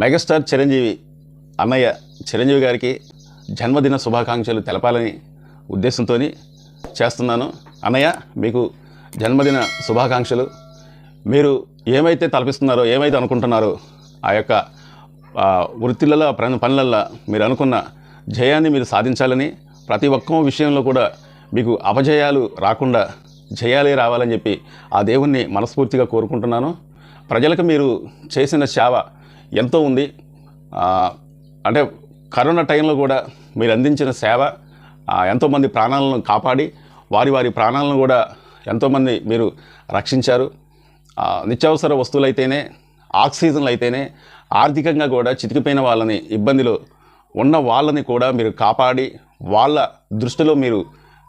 Megastar Chiranjeevi అన్నయ్య చిరంజీవి గారికి జన్మదిన శుభాకాంక్షలు తెలపాలని ఉద్దేశంతో చేస్తున్నాను. అన్నయ్య మీకు జన్మదిన శుభాకాంక్షలు. మీరు ఏమైతే తలపిస్తున్నారో ఏమైతే అనుకుంటున్నారో ఆ యొక్క వృత్తిలలో పనులలో పనులల్లో మీరు అనుకున్న జయాన్ని మీరు సాధించాలని ప్రతి ఒక్క విషయంలో కూడా మీకు అపజయాలు రాకుండా జయాలే రావాలని చెప్పి ఆ దేవుణ్ణి మనస్ఫూర్తిగా కోరుకుంటున్నాను. ప్రజలకు మీరు చేసిన సేవ ఎంతో ఉంది. అంటే కరోనా టైంలో కూడా మీరు అందించిన సేవ ఎంతోమంది ప్రాణాలను కాపాడి వారి వారి ప్రాణాలను కూడా ఎంతోమంది మీరు రక్షించారు. నిత్యావసర వస్తువులు అయితేనే ఆక్సిజన్లు అయితేనే ఆర్థికంగా కూడా చితికిపోయిన వాళ్ళని ఇబ్బందిలో ఉన్న వాళ్ళని కూడా మీరు కాపాడి వాళ్ళ దృష్టిలో మీరు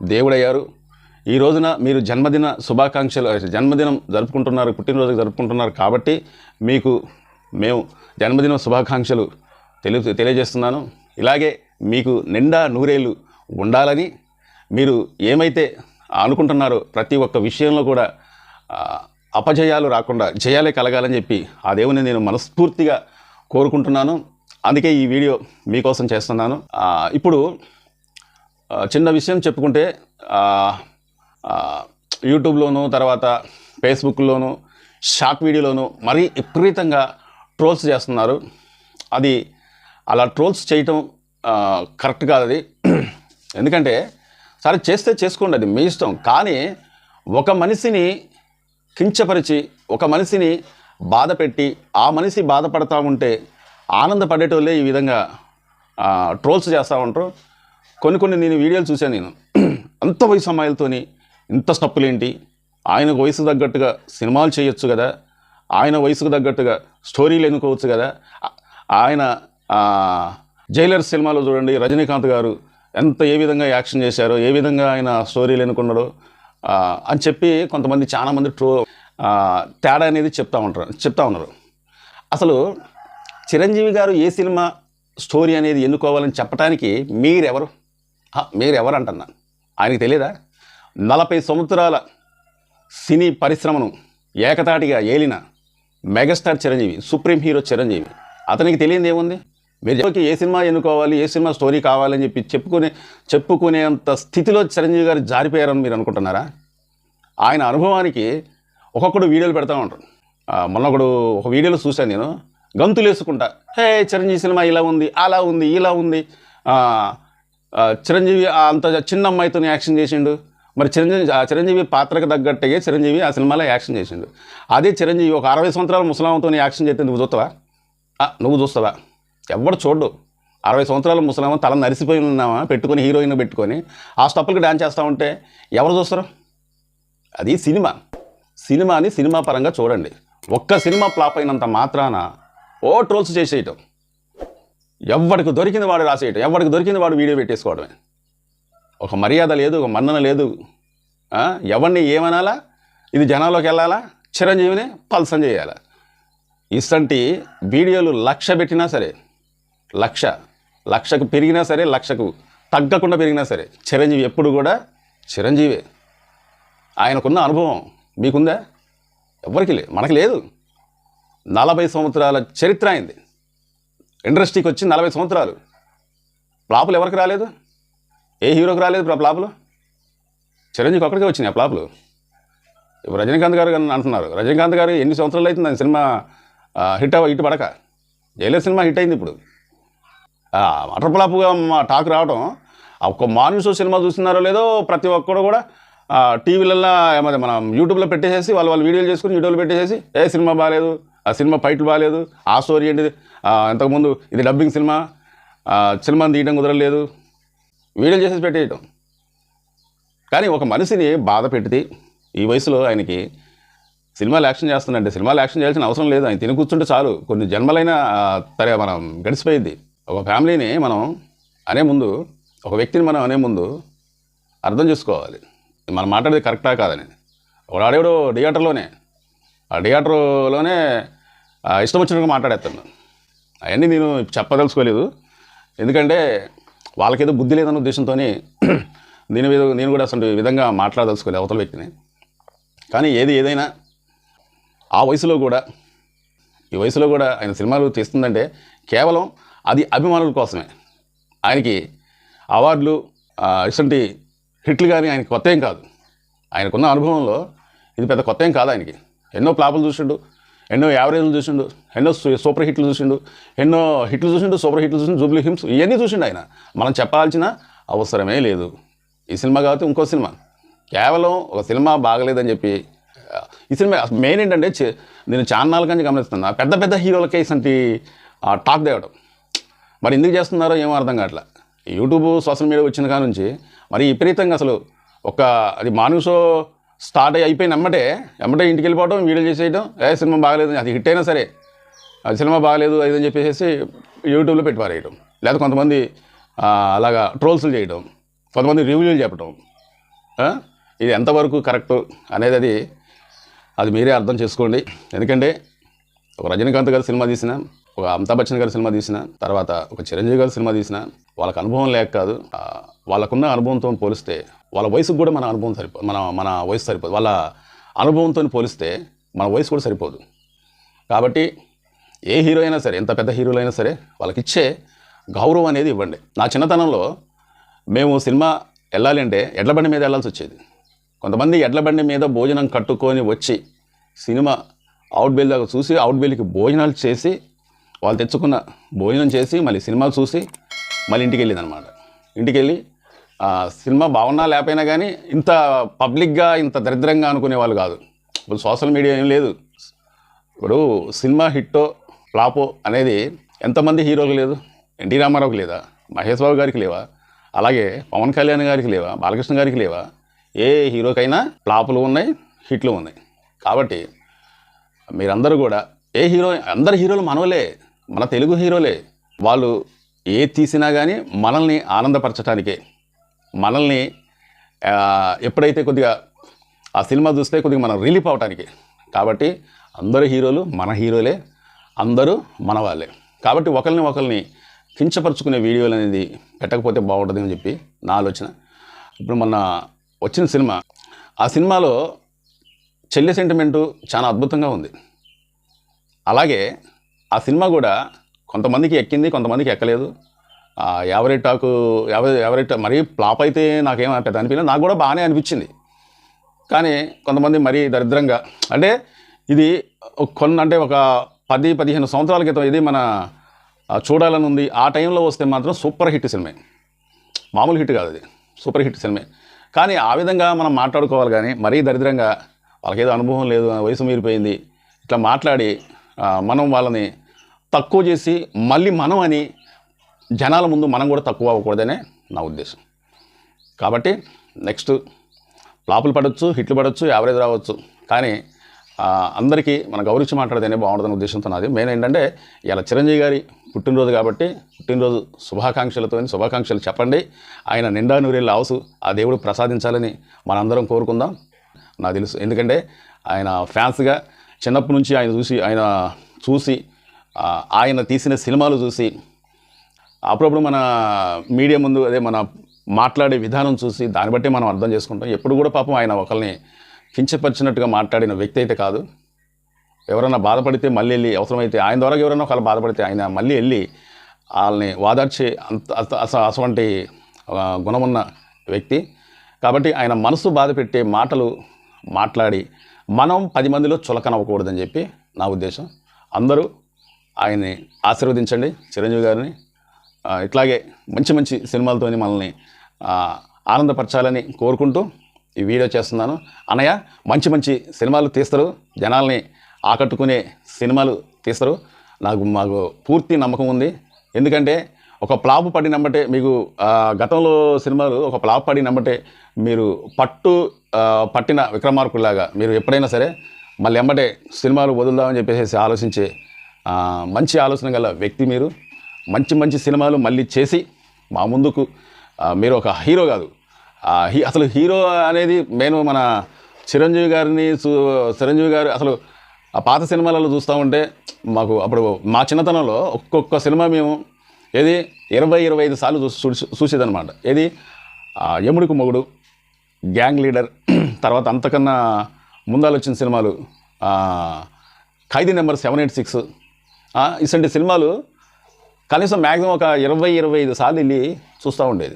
దేవుడయ్యారు. ఈ రోజున మీరు జన్మదిన శుభాకాంక్షలు జన్మదినం జరుపుకుంటున్నారు పుట్టినరోజు జరుపుకుంటున్నారు కాబట్టి మీకు మేము జన్మదిన శుభాకాంక్షలు తెలి తెలియజేస్తున్నాను. ఇలాగే మీకు నిండా నూరేళ్ళు ఉండాలని మీరు ఏమైతే అనుకుంటున్నారో ప్రతి ఒక్క విషయంలో కూడా అపజయాలు రాకుండా జయాలే కలగాలని చెప్పి ఆ దేవుని నేను మనస్ఫూర్తిగా కోరుకుంటున్నాను. అందుకే ఈ వీడియో మీకోసం చేస్తున్నాను. ఇప్పుడు చిన్న విషయం చెప్పుకుంటే యూట్యూబ్లోను తర్వాత ఫేస్బుక్లోను షార్ట్ వీడియోలోను మరీ విపరీతంగా ట్రోల్స్ చేస్తున్నారు. అది అలా ట్రోల్స్ చేయటం కరెక్ట్ కాదు అది. ఎందుకంటే సరే చేస్తే చేసుకోండి అది మీ ఇష్టం. కానీ ఒక మనిషిని కించపరిచి ఒక మనిషిని బాధ పెట్టి ఆ మనిషి బాధపడతా ఉంటే ఆనందపడేటోళ్ళే ఈ విధంగా ట్రోల్స్ చేస్తూ ఉంటారు. కొన్ని కొన్ని నేను వీడియోలు చూశాను నేను. అంత వయసు అమ్మాయిలతోని ఇంత స్టప్పులేంటి ఆయనకు వయసు తగ్గట్టుగా సినిమాలు చేయొచ్చు కదా. ఆయన వయసుకు తగ్గట్టుగా స్టోరీలు ఎన్నుకోవచ్చు కదా. ఆయన జైలర్ సినిమాలో చూడండి రజనీకాంత్ గారు ఎంత ఏ విధంగా యాక్షన్ చేశారో ఏ విధంగా ఆయన స్టోరీలు ఎన్నుకున్నాడో అని చెప్పి కొంతమంది చాలామంది ట్రో తేడా అనేది చెప్తా ఉంటారు చెప్తా ఉన్నారు. అసలు చిరంజీవి గారు ఏ సినిమా స్టోరీ అనేది ఎన్నుకోవాలని చెప్పడానికి మీరెవరు? మీరెవరు అంటున్నా ఆయనకి తెలియదా నలభై సంవత్సరాల సినీ పరిశ్రమను ఏకతాటిగా ఏలిన megastar Chiranjeevi supreme hero Chiranjeevi. అతనికి తెలియంది ఏముంది? మీరు చెప్పకి ఏ సినిమా ఎన్నుకోవాలి ఏ సినిమా స్టోరీ కావాలని చెప్పి చెప్పుకునే చెప్పుకునేంత స్థితిలో చిరంజీవి గారు జారిపోయారని మీరు అనుకుంటున్నారా? ఆయన అనుభవానికి ఒక్కొక్కడు వీడియోలు పెడతా ఉంటారు. మొన్న ఒకడు ఒక వీడియోలో చూశాను నేను. గంతులు వేసుకుంటా హే చిరంజీవి సినిమా ఇలా ఉంది అలా ఉంది ఇలా ఉంది. చిరంజీవి అంత చిన్న అమ్మాయితో యాక్షన్ చేసిండు. మరి చిరంజీవి చిరంజీవి పాత్రకు తగ్గట్టుగా చిరంజీవి ఆ సినిమాలో యాక్షన్ చేసిండు. అదే చిరంజీవి ఒక అరవై సంవత్సరాల ముసలాంతో యాక్షన్ చేస్తే నువ్వు చూస్తావా? నువ్వు చూస్తావా? ఎవడు చూడు అరవై సంవత్సరాల ముసలామ తల నరిసిపోయి ఉన్నామా పెట్టుకొని హీరోయిన్ పెట్టుకొని ఆ స్టప్పులకి డాన్స్ చేస్తూ ఉంటే ఎవరు చూస్తారు? అది సినిమా. సినిమాని సినిమా పరంగా చూడండి. ఒక్క సినిమా ఫ్లాప్ అయినంత మాత్రాన ఓ ట్రోల్స్ చేసేయటం. ఎవరికి దొరికింది వాడు రాసేయటం. ఎవరికి దొరికింది వాడు వీడియో పెట్టేసుకోవడమే. ఒక మర్యాద లేదు ఒక మన్నన లేదు. ఎవరిని ఏమనాలా? ఇది జనాల్లోకి వెళ్ళాలా? చిరంజీవిని పల్సం చేయాలా? ఇసంటి వీడియోలు లక్ష పెట్టినా సరే లక్ష లక్షకు పెరిగినా సరే లక్షకు తగ్గకుండా పెరిగినా సరే చిరంజీవి ఎప్పుడు కూడా చిరంజీవే. ఆయనకున్న అనుభవం మీకుందా? ఎవరికి లేదు మనకి లేదు. నలభై సంవత్సరాల చరిత్ర అయింది. ఇండస్ట్రీకి వచ్చి నలభై సంవత్సరాలు. ఫ్లాపులు ఎవరికి రాలేదు? ఏ హీరోకి రాలేదు ఇప్పుడు ఆ చిరంజీవి ఒక్కడికే వచ్చినాయి ఆ ఇప్పుడు రజనీకాంత్ గారు అని అంటున్నారు. రజనీకాంత్ గారు ఎన్ని సంవత్సరాలు అవుతుంది? ఆయన సినిమా హిట్ హిట్ పడక. జైలర్ సినిమా హిట్ అయింది ఇప్పుడు. ఆ, అటర్ ఫ్లాప్గా మా టాక్ రావడం ఒక్క మార్నింగ్ షో సినిమా చూస్తున్నారో లేదో ప్రతి ఒక్కడు కూడా టీవీలలో ఏమది మనం యూట్యూబ్లో పెట్టేసేసి వాళ్ళు వాళ్ళు వీడియోలు చేసుకుని యూట్యూబ్లో పెట్టేసేసి ఏ సినిమా బాగాలేదు ఆ సినిమా ఫైట్లు బాగాలేదు ఆ స్టోరీ ఏంటిది ఇంతకుముందు ఇది డబ్బింగ్ సినిమా సినిమాని తీయడం కుదరలేదు వీడియోలు చేసేసి పెట్టేయటం. కానీ ఒక మనిషిని బాధ పెట్టి ఈ వయసులో ఆయనకి సినిమాలు యాక్షన్ చేస్తుందంటే సినిమాలు యాక్షన్ చేయాల్సిన అవసరం లేదు. ఆయన తిని కూర్చుంటే చాలు. కొన్ని జన్మలైన తరే మనం గడిచిపోయింది. ఒక ఫ్యామిలీని మనం అనే ముందు ఒక వ్యక్తిని మనం అనే ముందు అర్థం చేసుకోవాలి. మనం మాట్లాడేది కరెక్టా కాదని. ఒక ఆడేవాడు థియేటర్లోనే ఆ థియేటర్లోనే ఇష్టం వచ్చినట్టుగా మాట్లాడేస్తాను అవన్నీ నేను చెప్పదలుచుకోలేదు. ఎందుకంటే వాళ్ళకేదో బుద్ధి లేదన్న ఉద్దేశంతోనే నేను మీద నేను కూడా అసలు విధంగా మాట్లాడదలుచుకోలేదు అవతల వ్యక్తిని. కానీ ఏది ఏదైనా ఆ వయసులో కూడా ఈ వయసులో కూడా ఆయన సినిమాలు తీస్తుందంటే కేవలం అది అభిమానుల కోసమే. ఆయనకి అవార్డులు ఇటువంటి హిట్లు కానీ ఆయనకి కొత్త ఏం కాదు. ఆయనకున్న అనుభవంలో ఇది పెద్ద కొత్త ఏం కాదు ఆయనకి. ఎన్నో ప్లాపులు చూసాడు ఎన్నో యావరేజ్లు చూసిండు ఎన్నో సూ- సూపర్ హిట్లు చూసిండు ఎన్నో హిట్లు చూసిండు సూపర్ హిట్లు చూసిండు జూబ్లీ హిమ్స్ ఇవన్నీ చూసిండు ఆయన. మనం చెప్పాల్సిన అవసరమే లేదు. ఈ సినిమా కాబట్టి ఇంకో సినిమా. కేవలం ఒక సినిమా బాగలేదని చెప్పి ఈ సినిమా మెయిన్ ఏంటంటే నేను చాన్నాళ్ళ కానీ గమనిస్తున్నా పెద్ద పెద్ద హీరోల ఇసంటి టాక్ దేవడం మరి ఎందుకు చేస్తున్నారో ఏమో అర్థం కావట్లే. యూట్యూబ్ సోషల్ మీడియా వచ్చిన కాడ నుంచి మరి విపరీతంగా అసలు ఒక అది మార్నింగ్ షో స్టార్ట్ అయిపోయిన ఎమ్మటే ఎమ్మటే ఇంటికి వెళ్ళిపోవడం వీడియో చేసేయడం ఏ సినిమా బాగలేదు. అది హిట్ అయినా సరే. అది సినిమా బాగలేదు అది అని చెప్పేసి యూట్యూబ్లో పెట్టి పారేయడం లేదా కొంతమంది అలాగా ట్రోల్స్లు చేయడం కొంతమంది రివ్యూలు చెప్పడం ఇది ఎంతవరకు కరెక్ట్ అనేది అది అది మీరే అర్థం చేసుకోండి. ఎందుకంటే ఒక రజనీకాంత్ గారి సినిమా తీసిన ఒక అమితాబ్ బచ్చన్ గారి సినిమా తీసిన తర్వాత ఒక చిరంజీవి గారి సినిమా తీసిన వాళ్ళకి అనుభవం లేక కాదు. వాళ్ళకున్న అనుభవంతో పోలిస్తే వాళ్ళ వయసుకు కూడా మన అనుభవం సరిపో మన మన వయసు సరిపోదు వాళ్ళ అనుభవంతో పోలిస్తే మన వయసు కూడా సరిపోదు. కాబట్టి ఏ హీరో అయినా సరే ఎంత పెద్ద హీరోలు అయినా సరే వాళ్ళకి ఇచ్చే గౌరవం అనేది ఇవ్వండి. నా చిన్నతనంలో మేము సినిమా వెళ్ళాలి అంటే ఎడ్లబండి మీద వెళ్ళాల్సి వచ్చేది. కొంతమంది ఎడ్లబండి మీద భోజనం కట్టుకొని వచ్చి సినిమా అవుట్ బెల్ దాకా చూసి అవుట్ బెల్కి భోజనాలు చేసి వాళ్ళు తెచ్చుకున్న భోజనం చేసి మళ్ళీ సినిమాలు చూసి మళ్ళీ ఇంటికి వెళ్ళేది అనమాట ఇంటికి వెళ్ళి సినిమా బాగున్నా లేకపోయినా కానీ ఇంత పబ్లిక్గా ఇంత దరిద్రంగా అనుకునే వాళ్ళు కాదు. ఇప్పుడు సోషల్ మీడియా ఏం లేదు. ఇప్పుడు సినిమా హిట్టో ఫ్లాపో అనేది ఎంతమంది హీరోలు లేదు ఎన్టీ రామారావుకి లేదా? మహేష్ బాబు గారికి లేవా? అలాగే పవన్ కళ్యాణ్ గారికి లేవా? బాలకృష్ణ గారికి లేవా? ఏ హీరోకైనా ఫ్లాపులు ఉన్నాయి హిట్లు ఉన్నాయి. కాబట్టి మీరందరూ కూడా ఏ హీరో అందరు హీరోలు మనవలే మన తెలుగు హీరోలే. వాళ్ళు ఏ తీసినా కానీ మనల్ని ఆనందపరచడానికే మనల్ని ఎప్పుడైతే కొద్దిగా ఆ సినిమా చూస్తే కొద్దిగా మనం రిలీఫ్ అవటానికి. కాబట్టి అందరు హీరోలు మన హీరోలే అందరూ మన వాళ్ళే. కాబట్టి ఒకరిని ఒకరిని కించపరుచుకునే వీడియోలు అనేది పెట్టకపోతే బాగుంటుంది అని చెప్పి నా ఆలోచన. ఇప్పుడు మొన్న వచ్చిన సినిమా ఆ సినిమాలో చెల్లి సెంటిమెంటు చాలా అద్భుతంగా ఉంది. అలాగే ఆ సినిమా కూడా కొంతమందికి ఎక్కింది కొంతమందికి ఎక్కలేదు. యావరేజ్ టాకు యావరేజ్ యావరేజ్ మరీ ఫ్లాప్ అయితే నాకేం పెద్ద అనిపించలేదు నాకు కూడా బాగానే అనిపించింది. కానీ కొంతమంది మరీ దరిద్రంగా అంటే ఇది కొన్న కొన్ని అంటే ఒక పది పదిహేను సంవత్సరాల క్రితం ఇది మన చూడాలని ఉంది. ఆ టైంలో వస్తే మాత్రం సూపర్ హిట్ సినిమా. మామూలు హిట్ కాదు అది. Super hit cinema. కానీ ఆ విధంగా మనం మాట్లాడుకోవాలి కానీ మరీ దరిద్రంగా వాళ్ళకేదో అనుభవం లేదు వయసు మీరిపోయింది ఇట్లా మాట్లాడి మనం వాళ్ళని తక్కువ చేసి మళ్ళీ మనం అని జనాల ముందు మనం కూడా తక్కువ అవ్వకూడదనే నా ఉద్దేశం. కాబట్టి నెక్స్ట్ ఫ్లాపులు పడవచ్చు హిట్లు పడవచ్చు యావరేజ్ రావచ్చు. కానీ అందరికీ మన గౌరవించి మాట్లాడితేనే బాగుంటుందనే ఉద్దేశంతో నాది. మెయిన్ ఏంటంటే ఇలా చిరంజీవి గారి పుట్టినరోజు కాబట్టి పుట్టినరోజు శుభాకాంక్షలతో శుభాకాంక్షలు చెప్పండి. ఆయన నిండా నూరేళ్ళ ఆవుసు ఆ దేవుడు ప్రసాదించాలని మనందరం కోరుకుందాం. నాకు తెలుసు. ఎందుకంటే ఆయన ఫ్యాన్స్గా చిన్నప్పటి నుంచి ఆయన చూసి ఆయన చూసి ఆయన తీసిన సినిమాలు చూసి అప్పుడప్పుడు మన మీడియా ముందు అదే మన మాట్లాడే విధానం చూసి దాన్ని బట్టి మనం అర్థం చేసుకుంటాం. ఎప్పుడు కూడా పాపం ఆయన ఒకరిని కించపరిచినట్టుగా మాట్లాడిన వ్యక్తి అయితే కాదు. ఎవరైనా బాధపడితే మళ్ళీ వెళ్ళి అవసరమైతే ఆయన ద్వారా ఎవరైనా ఒకళ్ళు బాధపడితే ఆయన మళ్ళీ వెళ్ళి వాళ్ళని వాదార్చే అంత అటువంటి గుణమున్న వ్యక్తి. కాబట్టి ఆయన మనసు బాధ పెట్టే మాటలు మాట్లాడి మనం పది మందిలో చులకనవ్వకూడదని చెప్పి నా ఉద్దేశం. అందరూ ఆయన్ని ఆశీర్వదించండి. చిరంజీవి గారిని ఇట్లాగే మంచి మంచి సినిమాలతోని మనల్ని ఆనందపరచాలని కోరుకుంటూ ఈ వీడియో చేస్తున్నాను. అన్నయ్య మంచి మంచి సినిమాలు తీస్తారు. జనాల్ని ఆకట్టుకునే సినిమాలు తీస్తారు. నాకు మాకు పూర్తి నమ్మకం ఉంది. ఎందుకంటే ఒక ప్లాప్ పడినమ్మటే మీకు గతంలో సినిమాలు ఒక ప్లాప్ పడినమ్మటే మీరు పట్టు పట్టిన విక్రమార్కుల్లాగా మీరు ఎప్పుడైనా సరే మళ్ళీ ఎంబటే సినిమాలు వదులుదామని చెప్పేసి ఆలోచించే మంచి ఆలోచన గల వ్యక్తి మీరు. మంచి మంచి సినిమాలు మళ్ళీ చేసి మా ముందుకు మీరు ఒక హీరో కాదు. హీ అసలు హీరో అనేది నేను మన చిరంజీవి గారిని చూ- చిరంజీవి గారు అసలు ఆ పాత సినిమాలలో చూస్తూ ఉంటే మాకు అప్పుడు మా చిన్నతనంలో ఒక్కొక్క సినిమా మేము ఏది ఇరవై ఇరవై ఐదు సార్లు చూసి చూసి- ఏది? యముడికి మొగుడు గ్యాంగ్ లీడర్ తర్వాత అంతకన్నా ముందాలు వచ్చిన సినిమాలు Khaidi number seven eight six ఆ, ఇటువంటి సినిమాలు కనీసం మ్యాక్సిమం ఒక ఇరవై ఇరవై ఐదు సార్లు వెళ్ళి చూస్తూ ఉండేది.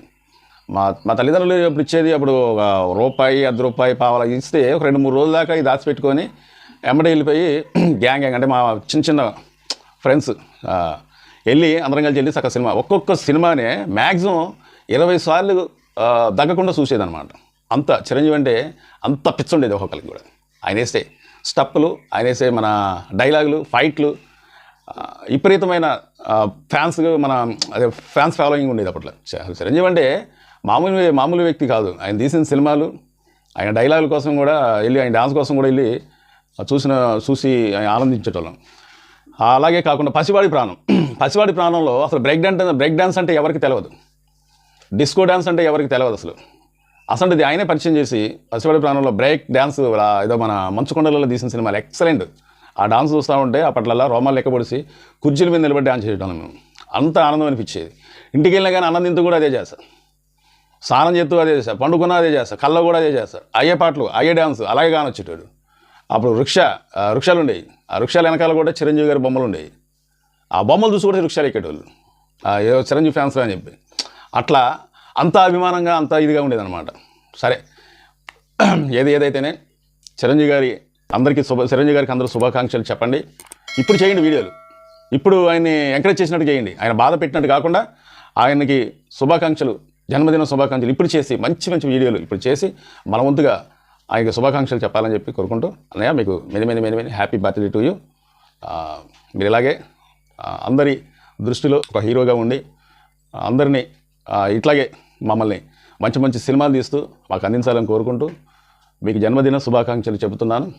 మా మా తల్లిదండ్రులు అప్పుడు ఇచ్చేది అప్పుడు ఒక రూపాయి అర్ధ రూపాయి పావలా ఇస్తే ఒక రెండు మూడు రోజుల దాకా ఇది దాచిపెట్టుకొని ఎమ్మడి వెళ్ళిపోయి గ్యాంగ్ గ్యాంగ్ అంటే మా చిన్న చిన్న ఫ్రెండ్స్ వెళ్ళి అందరం కలిసి వెళ్ళి సగం సినిమా ఒక్కొక్క సినిమానే మ్యాక్సిమం ఇరవై సార్లు దగ్గకుండా చూసేదన్నమాట. అంత చిరంజీవి అంటే అంత పిచ్చి ఉండేది ఒక్కొక్కరికి కూడా. ఆయన వేస్తే స్టప్పులు ఆయన వేసే మన డైలాగులు ఫైట్లు విపరీతమైన ఫ్యాన్స్ మన అదే ఫ్యాన్స్ ఫాలోయింగ్ ఉండేది అప్పట్లో. చిరంజీవి అంటే మామూలు మామూలు వ్యక్తి కాదు. ఆయన తీసిన సినిమాలు ఆయన డైలాగుల కోసం కూడా వెళ్ళి ఆయన డాన్స్ కోసం కూడా వెళ్ళి చూసిన చూసి ఆయన ఆనందించేటోళ్ళం. అలాగే కాకుండా పసివాడి ప్రాణం. పసివాడి ప్రాణంలో అసలు బ్రేక్ డాన్స్ బ్రేక్ డాన్స్ అంటే ఎవరికి తెలియదు డిస్కో డాన్స్ అంటే ఎవరికి తెలియదు అసలు. అసలు ఇది ఆయనే పరిచయం చేసి పసివాడి ప్రాణంలో బ్రేక్ డ్యాన్స్ ఏదో మన మంచుకొండలలో తీసిన సినిమాలు. ఎక్సలెంట్ ఆ డాన్స్ చూస్తూ ఉంటే అప్పట్లలో రోమాలు లెక్కపడిసి కుర్చీల మీద నిలబడి డాన్స్ చేయడం మేము. అంత ఆనందం అనిపించేది. ఇంటికి వెళ్ళినా కానీ అన్నం తింటూ కూడా అదే చేస్తాను స్నానం చేస్తూ అదే చేస్తాను పండుకున్నా అదే చేస్తాను కళ్ళ కూడా అదే చేస్తాడు అయ్యే పాటలు అయ్యే డాన్స్ అలాగే కానొచ్చేటాడు అప్పుడు వృక్ష ఆ వృక్షాలు ఉండేవి. ఆ వృక్షాల వెనకాల కూడా చిరంజీవి గారి బొమ్మలు ఉండేవి. ఆ బొమ్మలు చూసి కూడా వృక్షాలు ఎక్కేటోళ్ళు. ఆ ఏదో చిరంజీవి ఫ్యాన్స్ అని చెప్పి. అట్లా అంత అభిమానంగా అంత ఇదిగా ఉండేదన్నమాట. సరే. ఏది ఏదైతేనే చిరంజీవి గారి అందరికీ శుభ చిరంజీవి గారికి అందరూ శుభాకాంక్షలు చెప్పండి. ఇప్పుడు చేయండి వీడియోలు. ఇప్పుడు ఆయన్ని ఎంకరేజ్ చేసినట్టు చేయండి. ఆయన బాధ పెట్టినట్టు కాకుండా ఆయనకి శుభాకాంక్షలు జన్మదిన శుభాకాంక్షలు ఇప్పుడు చేసి మంచి మంచి వీడియోలు ఇప్పుడు చేసి మన వంతుగా ఆయనకి శుభాకాంక్షలు చెప్పాలని చెప్పి కోరుకుంటూ అన్నయ్య మీకు many many many many happy birthday to you. మీరు ఇలాగే అందరి దృష్టిలో ఒక హీరోగా ఉండి అందరినీ ఇట్లాగే మమ్మల్ని మంచి మంచి సినిమాలు తీస్తూ మాకు అందించాలని కోరుకుంటూ మీకు జన్మదిన శుభాకాంక్షలు చెబుతున్నాను.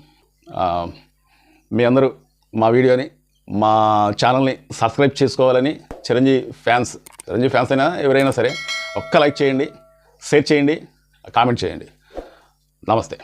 మీ అందరూ మా వీడియోని మా ఛానల్ని సబ్స్క్రైబ్ చేసుకోవాలని చిరంజీవి ఫ్యాన్స్ చిరంజీవి ఫ్యాన్స్ అయినా ఎవరైనా సరే ఒక్క లైక్ చేయండి షేర్ చేయండి కామెంట్ చేయండి. నమస్తే.